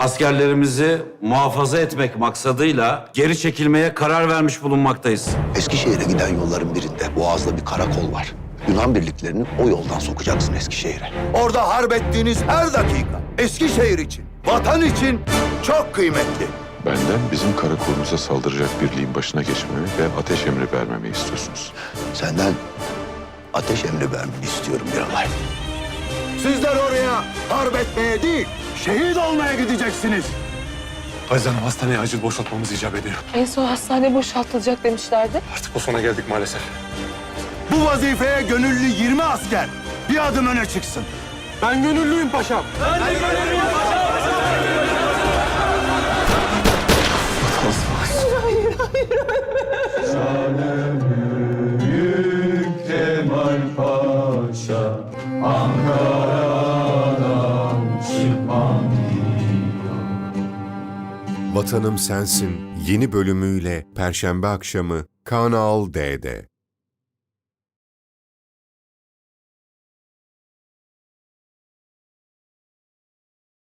askerlerimizi muhafaza etmek maksadıyla geri çekilmeye karar vermiş bulunmaktayız. Eskişehir'e giden yolların birinde Boğaz'da bir karakol var. Yunan birliklerini o yoldan sokacaksın Eskişehir'e. Orada harp ettiğiniz her dakika Eskişehir için, vatan için çok kıymetli. Benden bizim karakolumuza saldıracak birliğin başına geçmemi ve ateş emri vermemi istiyorsunuz. Senden ateş emri vermeni istiyorum Miralay. Sizler oraya harp etmeye değil, şehit olmaya gideceksiniz. Aziz Hanım hastaneyi acil boşaltmamız icap ediyor. En son hastane boşaltılacak demişlerdi. Artık o sona geldik maalesef. Bu vazifeye gönüllü 20 asker bir adım öne çıksın. Ben gönüllüyüm paşam. Vatanım Sensin yeni bölümüyle Perşembe akşamı Kanal D'de.